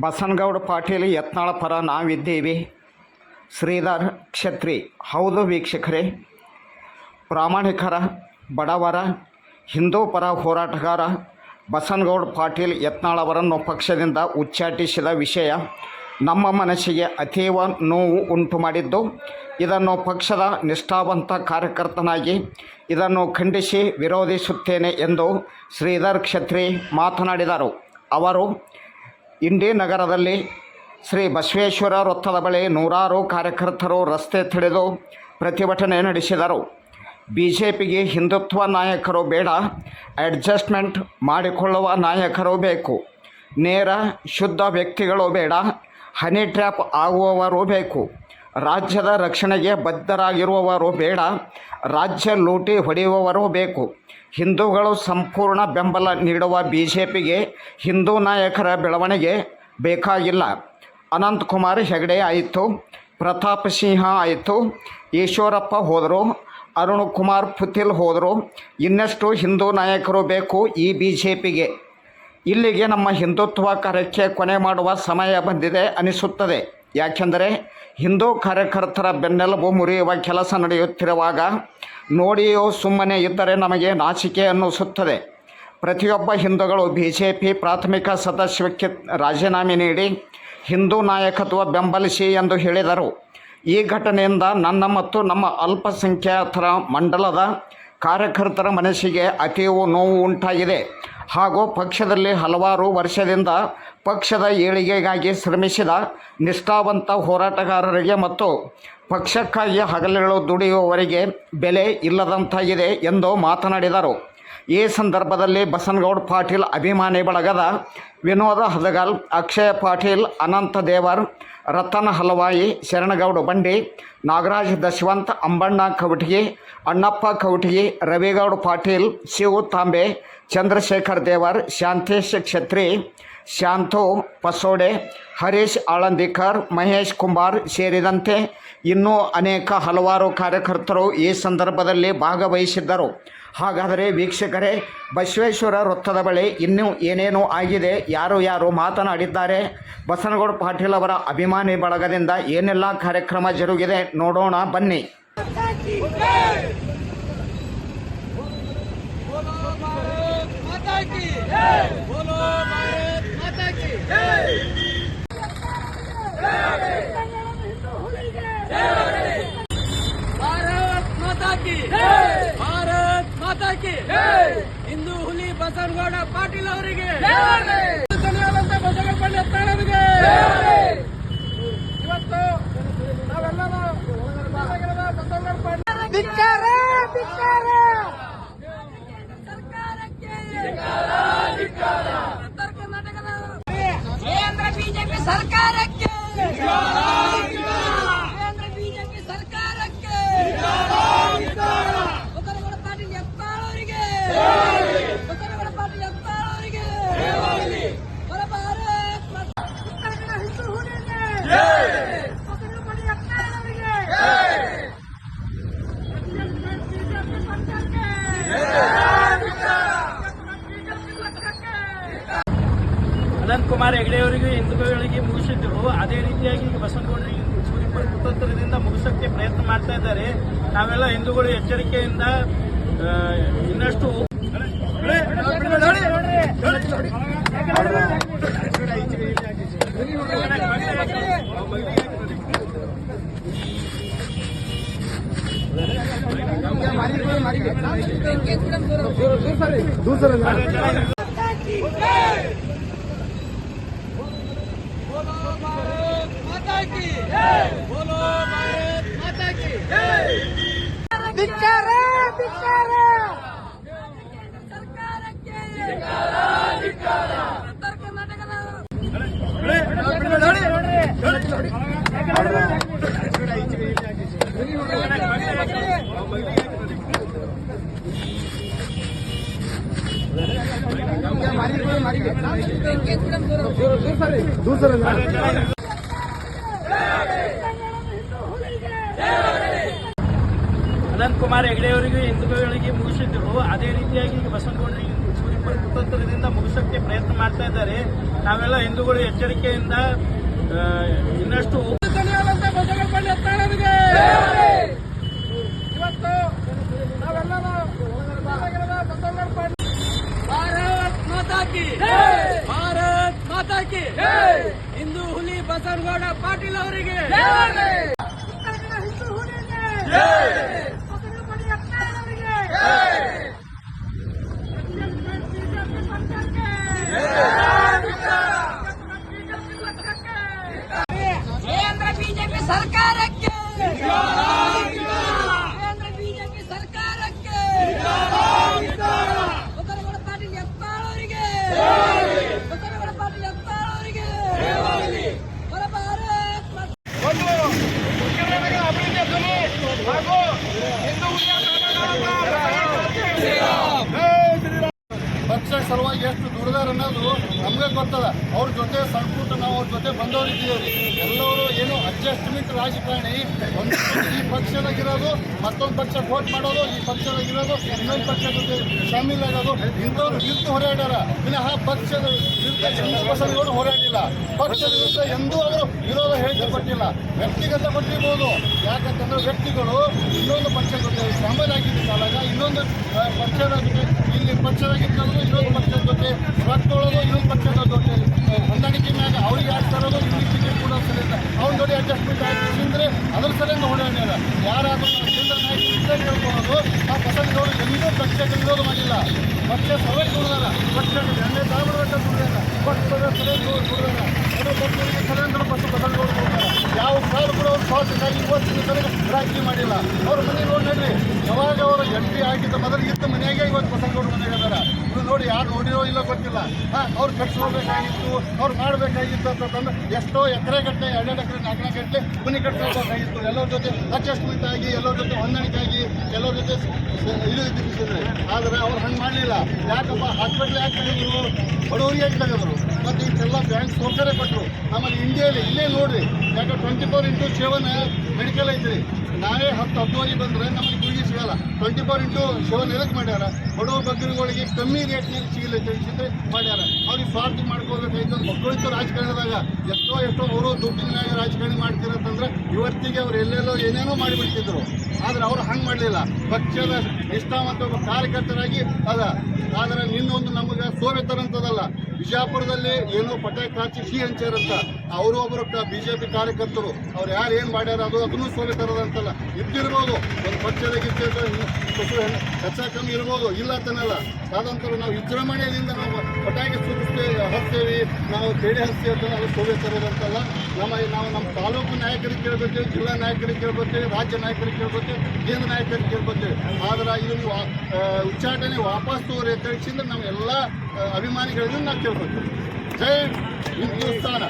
ಬಸನಗೌಡ ಪಾಟೀಲ್ ಯತ್ನಾಳ ಪರ ನಾವಿದ್ದೇವೆ. ಶ್ರೀಧರ್ ಕ್ಷತ್ರಿ, ಹೌದು ವೀಕ್ಷಕರೇ. ಪ್ರಾಮಾಣಿಕರ, ಬಡವರ, ಹಿಂದೂ ಪರ ಹೋರಾಟಗಾರ ಬಸನಗೌಡ ಪಾಟೀಲ್ ಯತ್ನಾಳ್ ಅವರನ್ನು ಪಕ್ಷದಿಂದ ಉಚ್ಚಾಟಿಸಿದ ವಿಷಯ ನಮ್ಮ ಮನಸ್ಸಿಗೆ ಅತೀವ ನೋವು ಉಂಟು ಮಾಡಿದ್ದು. ಇದನ್ನು ಪಕ್ಷದ ನಿಷ್ಠಾವಂತ ಕಾರ್ಯಕರ್ತನಾಗಿ ಇದನ್ನು ಖಂಡಿಸಿ ವಿರೋಧಿಸುತ್ತೇನೆ ಎಂದು ಶ್ರೀಧರ್ ಕ್ಷತ್ರಿ ಮಾತನಾಡಿದರು. ಅವರು ಇಂಡಿ ನಗರದಲ್ಲಿ ಶ್ರೀ ಬಸವೇಶ್ವರ ವೃತ್ತದ ಬಳಿ ನೂರಾರು ಕಾರ್ಯಕರ್ತರು ರಸ್ತೆ ತಡೆದು ಪ್ರತಿಭಟನೆ ನಡೆಸಿದರು. ಬಿ ಜೆ ಪಿಗೆ ಹಿಂದುತ್ವ ನಾಯಕರು ಬೇಡ, ಅಡ್ಜಸ್ಟ್ಮೆಂಟ್ ಮಾಡಿಕೊಳ್ಳುವ ನಾಯಕರು ಬೇಕು, ನೇರ ಶುದ್ಧ ವ್ಯಕ್ತಿಗಳು ಬೇಡ, ಹನಿ ಟ್ರ್ಯಾಪ್ ಆಗುವವರು ಬೇಕು. ರಾಜ್ಯದ ರಕ್ಷಣೆಗೆ ಬದ್ಧರಾಗಿರುವವರು ಬೇಡ, ರಾಜ್ಯ ಲೂಟಿ ಹೊಡೆಯುವವರು ಬೇಕು. ಹಿಂದೂಗಳು ಸಂಪೂರ್ಣ ಬೆಂಬಲ ನೀಡುವ ಬಿ ಜೆ ಪಿಗೆ ಹಿಂದೂ ನಾಯಕರ ಬೆಳವಣಿಗೆ ಬೇಕಾಗಿಲ್ಲ. ಅನಂತಕುಮಾರ್ ಹೆಗಡೆ ಆಯಿತು, ಪ್ರತಾಪ್ ಸಿಂಹ ಆಯಿತು, ಈಶ್ವರಪ್ಪ ಹೋದರು ಅರುಣ್ ಕುಮಾರ್ ಪುತಿಲ್ ಹೋದರು, ಇನ್ನಷ್ಟು ಹಿಂದೂ ನಾಯಕರು ಬೇಕು ಈ ಬಿ ಜೆ ಪಿಗೆ ಇಲ್ಲಿಗೆ ನಮ್ಮ ಹಿಂದುತ್ವ ಕಾರ್ಯಕ್ಕೆ ಕೊನೆ ಮಾಡುವ ಸಮಯ ಬಂದಿದೆ ಅನಿಸುತ್ತದೆ. ಯಾಕೆಂದರೆ ಹಿಂದೂ ಕಾರ್ಯಕರ್ತರ ಬೆನ್ನೆಲುಬು ಮುರಿಯುವ ಕೆಲಸ ನಡೆಯುತ್ತಿರುವಾಗ ನೋಡಿಯೋ ಸುಮ್ಮನೆ ಇದ್ದರೆ ನಮಗೆ ನಾಚಿಕೆ ಅನ್ನಿಸುತ್ತದೆ. ಪ್ರತಿಯೊಬ್ಬ ಹಿಂದೂಗಳು ಬಿ ಜೆ ಪಿ ಪ್ರಾಥಮಿಕ ಸದಸ್ಯಕ್ಕೆ ರಾಜೀನಾಮೆ ನೀಡಿ ಹಿಂದೂ ನಾಯಕತ್ವ ಬೆಂಬಲಿಸಿ ಎಂದು ಹೇಳಿದರು. ಈ ಘಟನೆಯಿಂದ ನನ್ನ ಮತ್ತು ನಮ್ಮ ಅಲ್ಪಸಂಖ್ಯಾತರ ಮಂಡಲದ ಕಾರ್ಯಕರ್ತರ ಮನಸ್ಸಿಗೆ ಅತೀವ ನೋವು ಉಂಟಾಗಿದೆ. ಹಾಗೂ ಪಕ್ಷದಲ್ಲಿ ಹಲವಾರು ವರ್ಷದಿಂದ ಪಕ್ಷದ ಏಳಿಗೆಗಾಗಿ ಶ್ರಮಿಸಿದ ನಿಷ್ಠಾವಂತ ಹೋರಾಟಗಾರರಿಗೆ ಮತ್ತು ಪಕ್ಷಕ್ಕಾಗಿ ಹಗಲಿರುಳು ದುಡಿಯುವವರಿಗೆ ಬೆಲೆ ಇಲ್ಲದಂತಾಗಿದೆ ಎಂದು ಮಾತನಾಡಿದರು. ಈ ಸಂದರ್ಭದಲ್ಲಿ ಬಸನಗೌಡ ಪಾಟೀಲ್ ಅಭಿಮಾನಿ ಬಳಗದ ವಿನೋದ ಹದಗಲ್, ಅಕ್ಷಯ ಪಾಟೀಲ್, ಅನಂತ ದೇವರ್ ರತನ್ ಹಲವಾಯಿ, ಶರಣಗೌಡ ಬಂಡಿ, ನಾಗರಾಜ್ ದಶವಂತ, ಅಂಬಣ್ಣ ಕವಟಗಿ, ಅಣ್ಣಪ್ಪ ಕವಟಗಿ, ರವಿಗೌಡ ಪಾಟೀಲ್, ಶಿವು ತಾಂಬೆ, ಚಂದ್ರಶೇಖರ್ ದೇವರ್, ಶಾಂತೇಶ್ ಕ್ಷತ್ರಿ, ಶಾಂತು ಪಸೋಡೆ, ಹರೀಶ್ ಆಳಂದಿಕರ್, ಮಹೇಶ್ ಕುಮಾರ್ ಸೇರಿದಂತೆ ಇನ್ನೂ ಅನೇಕ ಹಲವಾರು ಕಾರ್ಯಕರ್ತರು ಈ ಸಂದರ್ಭದಲ್ಲಿ ಭಾಗವಹಿಸಿದ್ದರು ಹಾಗಾದರೆ ವೀಕ್ಷಕರೇ ಬಸವೇಶ್ವರ ವೃತ್ತದ ಬಳಿ ಇನ್ನೂ ಏನೇನು ಆಗಿದೆ ಯಾರು ಯಾರು ಮಾತನಾಡಿದ್ದಾರೆ ಬಸನಗೌಡ ಪಾಟೀಲ್ ಅವರ ಅಭಿಮಾನಿ ಬಳಗದಿಂದ ಏನೆಲ್ಲ ಕಾರ್ಯಕ್ರಮ ಜರುಗಿದೆ ನೋಡೋಣ ಬನ್ನಿ माता ಭಾರತ್ ಮಾತಾ ಕಿ ಭಾರತ್ ಮಾತಾ ಕಿ ಹಿಂದೂ ಹುಲಿ ಬಸನಗೌಡ ಪಾಟೀಲ್ ಅವರಿಗೆ ಬಸವನಗೌಡ ಪ್ರಾಣವಿಗೆ ಇವತ್ತು ನಾವೆಲ್ಲರೂ ಬಸವನಗೌಡ ಪಾಟೀಲ್ ಸರ್ಕಾರಕ್ಕೆ ಅನಂತ್ ಕುಮಾರ್ ಹೆಗಡೆ ಅವರಿಗೆ ಹಿಂದೂಗಳಿಗೆ ಮುಗಿಸಿದ್ರು. ಅದೇ ರೀತಿಯಾಗಿ ಈಗ ಬಸವನಗೌಡರಿಗೆ ಸೂರ್ಯಪುರ ಕುತಂತ್ರದಿಂದ ಮುಗಿಸಕ್ಕೆ ಪ್ರಯತ್ನ ಮಾಡ್ತಾ ಇದ್ದಾರೆ. ನಾವೆಲ್ಲ ಹಿಂದೂಗಳು ಎಚ್ಚರಿಕೆಯಿಂದ ಇನ್ನಷ್ಟು बोलो ಧಿಕ್ಕಾರ ಧಿಕ್ಕಾರ ಸರ್ಕಾರಕ್ಕೆ ಉತ್ತರ ಅನಂತ್ ಕುಮಾರ್ ಹೆಗಡೆ ಅವರಿಗೆ ಹಿಂದೂಗಳಿಗೆ ಮುಗಿಸಿದ್ರು. ಅದೇ ರೀತಿಯಾಗಿ ಈಗ ಬಸವನಗೌಡರಿಗೆ ಸೂರ್ಯಪುರ ಕುತಂತ್ರದಿಂದ ಮುಗಿಸೋಕ್ಕೆ ಪ್ರಯತ್ನ ಮಾಡ್ತಾ ಇದ್ದಾರೆ. ನಾವೆಲ್ಲ ಹಿಂದೂಗಳು ಎಚ್ಚರಿಕೆಯಿಂದ ಇನ್ನಷ್ಟು ಇವತ್ತು ನಾವೆಲ್ಲರೂ ಭಾರತ್ ಮಾತಾ ಕಿ ಭಾರತ್ ಮಾತಾ ಕಿ ಹಿಂದೂ ಹುಲಿ ಬಸವನಗೌಡ ಪಾಟೀಲ್ ಅವರಿಗೆ! ಹಿಂದೂ ಹುಲಿಗೆ ಬಸವನಪಳ್ಳಿ ಎತ್ತಾಳರಿಗೆ ಬಿಜೆಪಿ ಪಕ್ಷಕ್ಕೆ ಕೇಂದ್ರ ಬಿಜೆಪಿ ಸರ್ಕಾರಕ್ಕೆ ಕೇಂದ್ರ ಬಿಜೆಪಿ ಸರ್ಕಾರಕ್ಕೆ ಬಸವನಗೌಡ ಪಾಟೀಲ್ ಎತ್ತಾಳವರಿಗೆ ಬಸವನಗೌಡ ಪಾಟೀಲ್ ಎತ್ತಾಳವರಿಗೆ ಬಲ ಭಾರತ್ ಮಾತಾ ಒಂದು ಮುಖ್ಯಮಂತ್ರಿಗಳ ಅಭಿವೃದ್ಧಿಯ ಧ್ವನಿ ಹಾಗೂ ಹಿಂದೂ ಪಕ್ಷ ಸಲುವಾಗಿ ಎಷ್ಟು ದುಡಿದಾರ ಅನ್ನೋದು ನಮಗೆ ಗೊತ್ತದ. ಅವ್ರ ಜೊತೆ ಸಣ್ಣ ಪುಟ್ಟ ನಾವು ಅವ್ರ ಜೊತೆ ಬಂದವರಿದ್ದೀವಿ ಎಲ್ಲರೂ ಏನು ಅಡ್ಜಸ್ಟ್ಮೆಂಟ್ ರಾಜಕಾರಣಿ ಒಂದು ಈ ಪಕ್ಷದಾಗಿರೋದು, ಮತ್ತೊಂದು ಪಕ್ಷ ವೋಟ್ ಮಾಡೋದು, ಈ ಪಕ್ಷದಾಗಿರೋದು, ಇನ್ನೊಂದು ಪಕ್ಷ ಜೊತೆ ಶಾಮೀಲ್ ಆಗೋದು, ಇಂಥವ್ರು ವಿರುದ್ಧ ಹೋರಾಡ್ಯಾರ. ವಿನಃ ಪಕ್ಷದ ವಿರುದ್ಧ ಹಿಂದೂ ಹೋರಾಡಿಲ್ಲ. ಪಕ್ಷದ ವಿರುದ್ಧ ಎಂದೂ ಅವರು ವಿರೋಧ ಹೇಳಿಕೆ ಕೊಟ್ಟಿಲ್ಲ. ವ್ಯಕ್ತಿಗತ ಕೊಟ್ಟಿರ್ಬೋದು. ಯಾಕಂತಂದ್ರೆ ವ್ಯಕ್ತಿಗಳು ಇನ್ನೊಂದು ಪಕ್ಷ ಜೊತೆ ಶಾಮೀಲ್ ಆಗಿದ್ದ ಕಾಲಾಗ ಇನ್ನೊಂದು ಪಕ್ಷದ ಜೊತೆ ಪಕ್ಷದಾಗಿದ್ದವರು ಇನ್ನೊಂದು ಪಕ್ಷದ ಜೊತೆ ರೊಕ್ಕೊಳ್ಳೋದು ಇನ್ನೊಂದು ಪಕ್ಷದ ಜೊತೆ. ಹೊಂದಾಣಿಕೆ ಮ್ಯಾಗ ಅವ್ರಿಗೆ ತರೋದು ಇವ್ರಿಗೆ ಟಿಕೆಟ್ ಕೂಡ ಅವ್ನ ಜೊತೆ ಅಡ್ಜಸ್ಟ್ಮೆಂಟ್ ಆಗಿ ಅಂದ್ರೆ ಅದ್ರ ಸಲಿಂದ ಹೊಡೆಯೋಣ ಯಾರಾದರೂ ಕೇಂದ್ರ ನಾಯಕರು ಇಷ್ಟೇ ಹೇಳ್ಕೊಳ್ಳೋದು ಆ ಪಕ್ಷದವರು ಎಂದೂ ಪಕ್ಷಕ್ಕೆ ವಿರೋಧ ಮಾಡಿಲ್ಲ. ಪಕ್ಷ ಸಭೆ ಕೊಡ್ದಾರ ಪಕ್ಷದ ಎಣ್ಣೆ ತಾಮ್ರಗಟ್ಟ ಕೊಡ್ದಾರ ಪಕ್ಷದ ಸಭೆ ಕೊಡ್ದಾರ ಅದು ಪಕ್ಷಗಳಿಗೆ ಸಲಂದ್ರ ಪಕ್ಷ ಯಾವ ಸಾಲು ಕೂಡ ಅವ್ರು ಸ್ವಾತಂತ್ರ್ಯ ಇವತ್ತಿನ ತನಕ ರಾಜಕೀಯ ಮಾಡಿಲ್ಲ. ಅವ್ರ ಮನೆ ನೋಡಿ ನೋಡ್ರಿ ಯಾವಾಗ ಅವರು ಎಂಟ್ರಿ ಆಗಿದ್ದ ಮೊದಲು ಇತ್ತು ಮನೆಯಾಗೆ ಇವತ್ತು ಬಸನಗೌಡ ಮನೆಗೆ ಅದಾರ ಇದು ನೋಡಿ ಯಾರು ನೋಡಿರೋ ಇಲ್ಲ ಗೊತ್ತಿಲ್ಲ. ಹಾಂ, ಅವ್ರು ಕಟ್ಸ್ಕೋಬೇಕಾಗಿತ್ತು ಅವ್ರು ಮಾಡಬೇಕಾಗಿತ್ತು ಅಂತಂದ್ರೆ ಎಷ್ಟೋ ಎಕರೆ ಗಟ್ಟಲೆ, ಎರಡೆರಡು ಎಕರೆ ನಾಲ್ಕನೇ ಗಟ್ಟಲೆ ಮನೆ ಕಟ್ಸ್ಕೋಬೇಕಾಗಿತ್ತು ಎಲ್ಲರ ಜೊತೆ ಅಡ್ಜಸ್ಟ್ಮೆಂಟ್ ಆಗಿ, ಎಲ್ಲರ ಜೊತೆ ಹೊಂದಾಣಿಕೆ ಆಗಿ, ಎಲ್ಲರ ಜೊತೆ ಇದು ಆದರೆ ಅವ್ರು ಹಂಗೆ ಮಾಡಲಿಲ್ಲ. ಯಾಕಪ್ಪ ಹಾಸ್ಪಿಟ್ಲ್ ಯಾಕೆ ತೆಗೆದ್ರು ಬಡವರಿಗೆ ಯಾಕೆ ತೆಗೆದ್ರು ಮತ್ತು ಇಂಥೆಲ್ಲ ಬ್ಯಾಂಕ್ ಸೌಕರ್ಯ ಕೊಟ್ಟರು ಆಮೇಲೆ ಇಂಡಿಯಲ್ಲಿ ಇಲ್ಲೇ ನೋಡ್ರಿ ಯಾಕೆ twenty four into seven medical ಐತ್ರಿ. ನಾವೇ ಹತ್ತು ಹತ್ತುವರೆಗೆ ಬಂದರೆ ನಮಗೆ ಗುಳಿಗೆ ಸಿಗಲ್ಲ. ಟ್ವೆಂಟಿ ಫೋರ್ ಇಂಟು ಸೆವೆನ್ ಎದಕ್ಕೆ ಮಾಡ್ಯಾರ? ಬಡವ ಬಗ್ಗರುಗಳಿಗೆ ಕಮ್ಮಿ ರೇಟ್ನಲ್ಲಿ ಸಿಗಲ್ಲ ತಿಳಿಸಿದ್ರೆ ಮಾಡ್ಯಾರ. ಅವ್ರಿಗೆ ಸ್ವಾರ್ಥ ಮಾಡ್ಕೋಬೇಕಾಯ್ತು ಮಕ್ಕಳಿತ್ತು ರಾಜಕಾರಣದಾಗ. ಎಷ್ಟೋ ಎಷ್ಟೋ ಅವರು ದುಡ್ಡಿನಾಗ ರಾಜಕಾರಣ ಮಾಡ್ತಿರತ್ತಂದ್ರೆ ಇವತ್ತಿಗೆ ಅವ್ರು ಎಲ್ಲೆಲ್ಲೋ ಏನೇನೋ ಮಾಡಿಬಿಡ್ತಿದ್ರು. ಆದ್ರೆ ಅವ್ರು ಹಂಗೆ ಮಾಡಲಿಲ್ಲ. ಪಕ್ಷದ ನಿಷ್ಠಾವಂತ ಕಾರ್ಯಕರ್ತರಾಗಿ ಅದ. ಆದ್ರೆ ನಿನ್ನೊಂದು ನಮಗೆ ಸೋವೆತರಂತದಲ್ಲ ಬಿಜಾಪುರದಲ್ಲಿ ಏನೋ ಪಟಾಕಿ ಹಚ್ಚಿ ಸಿ ಅಂತ, ಅವರು ಒಬ್ಬರು ಬಿಜೆಪಿ ಕಾರ್ಯಕರ್ತರು, ಅವ್ರು ಯಾರು ಏನು ಮಾಡ್ಯಾರ ಅದು ಅದನ್ನು ಸೋವೆತರದಂತಲ್ಲ ಇದ್ದಿರ್ಬೋದು, ಒಂದು ಪಕ್ಷದ ಗಿಚ್ಚದ ತುಸು ಹೆಚ್ಚ ಕಮ್ಮಿ ಇರ್ಬೋದು, ಇಲ್ಲ ಅಂತನಲ್ಲ. ಆದಂತರ ನಾವು ವಿಜೃಂಭಣೆಯಿಂದ ನಾವು ಪಟಾಕಿ ಸುರಿಸ್ತೇವೆ ಹಚ್ತೇವೆ ನಾವು ಬೇಡಿ ಹಚ್ತೀವಿ ಅಂತ ಅದು ಸೋವೆತರದಂತಲ್ಲ ನಮ್ಮ ನಾವು ನಮ್ಮ ತಾಲೂಕು ನಾಯಕರಿಗೆ ಕೇಳ್ಬೇಕೇವೆ ಜಿಲ್ಲಾ ನಾಯಕರಿಗೆ ಕೇಳ್ಬೇಕೇವೆ ರಾಜ್ಯ ನಾಯಕರಿಗೆ ಕೇಳ್ಬೇಕೇವೆ ಕೇಂದ್ರ ನಾಯಕರಿಗೆ ಕೇಳ್ಬೇಕೇವೆ ಆದ್ರೆ ಇದನ್ನು ಉಚ್ಚಾಟನೆ ವಾಪಸ್ ತೋರಿ ಅಂತ ನಾವು ಎಲ್ಲ ಅಭಿಮಾನಿಗಳಿಂದ ನಾವು ಕೇಳ್ಬೇಕು ಜೈ ಹಿಂದೂಸ್ತಾನ